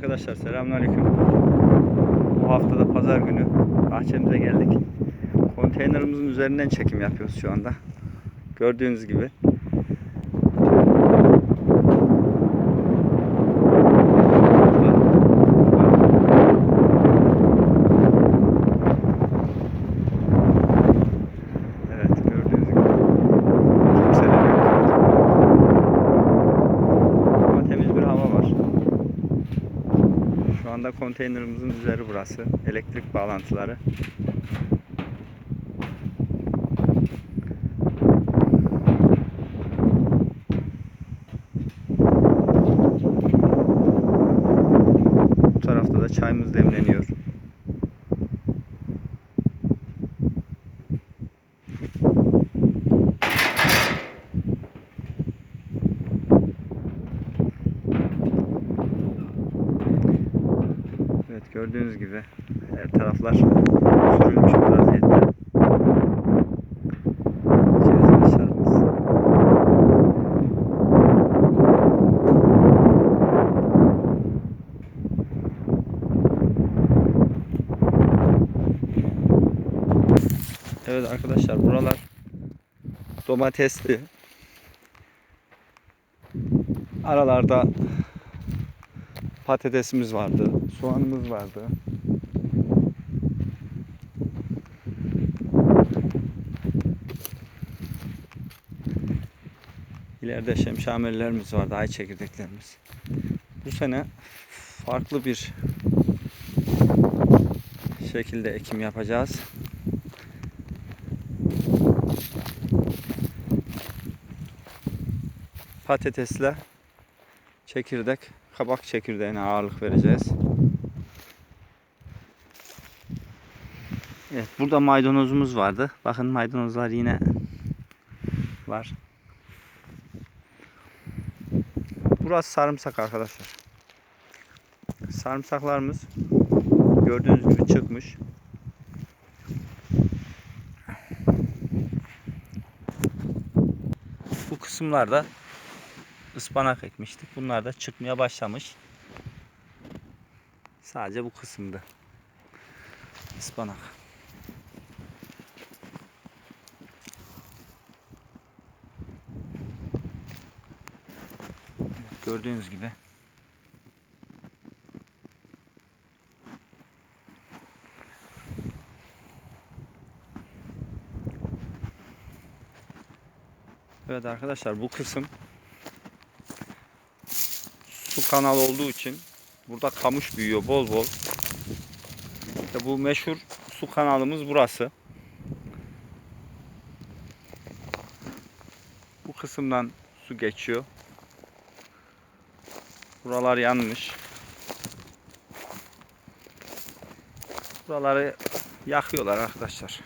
arkadaşlar selamünaleyküm. Bu hafta da pazar günü bahçemize geldik. Konteynerimizin üzerinden çekim yapıyoruz şu anda. Gördüğünüz gibi. Evet gördüğünüz gibi. Kimseler yok. Ama temiz bir hava var. Anda konteynerimizin üzeri burası. Elektrik bağlantıları. Bu tarafta da çayımız demleniyor. Evet gördüğünüz gibi her taraflar sürülmüş bir vaziyette. Evet arkadaşlar buralar domatesli. Aralarda patatesimiz vardı, soğanımız vardı. İleride şemşamerlerimiz vardı, ay çekirdeklerimiz. Bu sene farklı bir şekilde ekim yapacağız. Patatesle çekirdek, kabak çekirdeğine ağırlık vereceğiz. Evet, burada maydanozumuz vardı. Bakın maydanozlar yine var. Burası sarımsak arkadaşlar. Sarımsaklarımız gördüğünüz gibi çıkmış. Bu kısımlarda ıspanak ekmiştik. Bunlar da çıkmaya başlamış. Sadece bu kısımda. Ispanak. Gördüğünüz gibi. Evet arkadaşlar bu kısım kanal olduğu için burada kamış büyüyor bol bol. İşte bu meşhur su kanalımız burası. Bu kısımdan su geçiyor. Buralar yanmış. Buraları yakıyorlar arkadaşlar.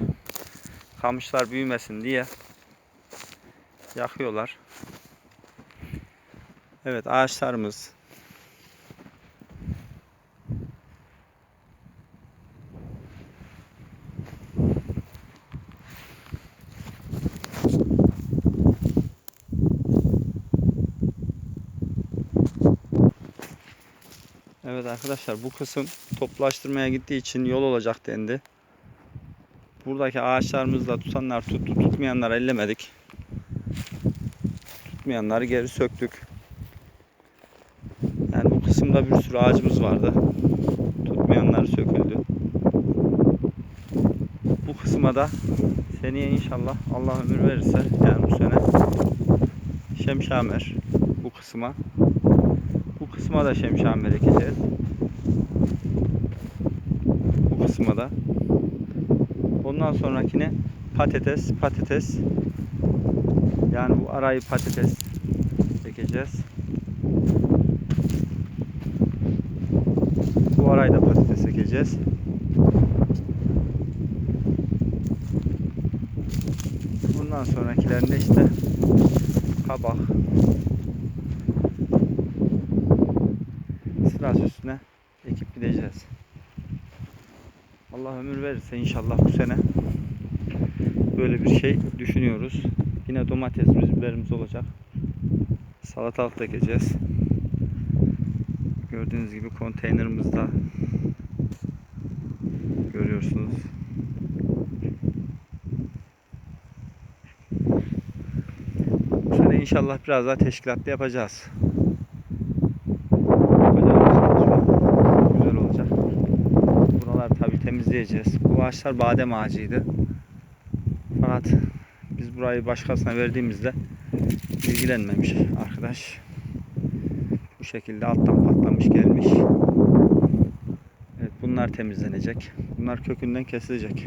Kamışlar büyümesin diye yakıyorlar. Evet ağaçlarımız Evet arkadaşlar bu kısım toplaştırmaya gittiği için yol olacak dendi. Buradaki ağaçlarımızla tutanlar tuttu tutmayanlar ellemedik. Tutmayanları geri söktük. Yani bu kısımda bir sürü ağacımız vardı. Tutmayanlar söküldü. Bu kısma da seneye inşallah Allah ömür verirse yani bu sene şemşamer bu kısma kısma da şemşamer ekeceğiz. Bu kısma da. Ondan sonrakine patates, patates. Yani bu arayı patates ekeceğiz. Bu arayı da patates ekeceğiz. Bundan sonrakilerinde işte kabak, sırası üstüne ekip gideceğiz. Allah ömür verirse inşallah bu sene böyle bir şey düşünüyoruz. Yine domatesimiz, biberimiz olacak. Salatalık da ekeceğiz. Gördüğünüz gibi konteynerimizde görüyorsunuz. Bu sene inşallah biraz daha teşkilatlı yapacağız. Temizleyeceğiz. Bu ağaçlar badem ağacıydı. Fakat biz burayı başkasına verdiğimizde ilgilenmemiş arkadaş. Bu şekilde alttan patlamış gelmiş. Evet bunlar temizlenecek. Bunlar kökünden kesilecek.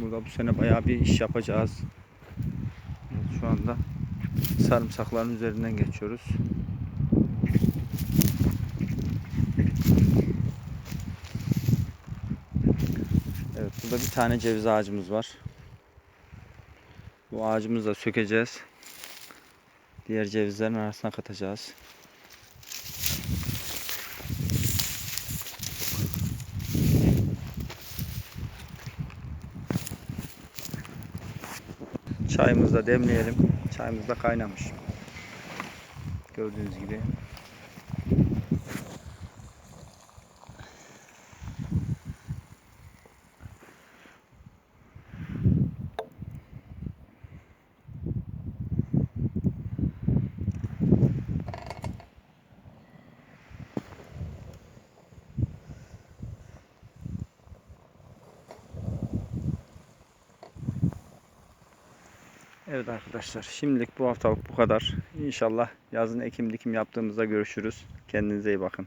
Burada bu sene bayağı bir iş yapacağız. Evet, şu anda sarımsakların üzerinden geçiyoruz. Evet burada bir tane ceviz ağacımız var. Bu ağacımızı da sökeceğiz. Diğer cevizlerin arasına katacağız. Çayımızı da demleyelim. Çayımız da kaynamış. Gördüğünüz gibi. Evet arkadaşlar şimdilik bu haftalık bu kadar. İnşallah yazın ekim dikim yaptığımızda görüşürüz. Kendinize iyi bakın.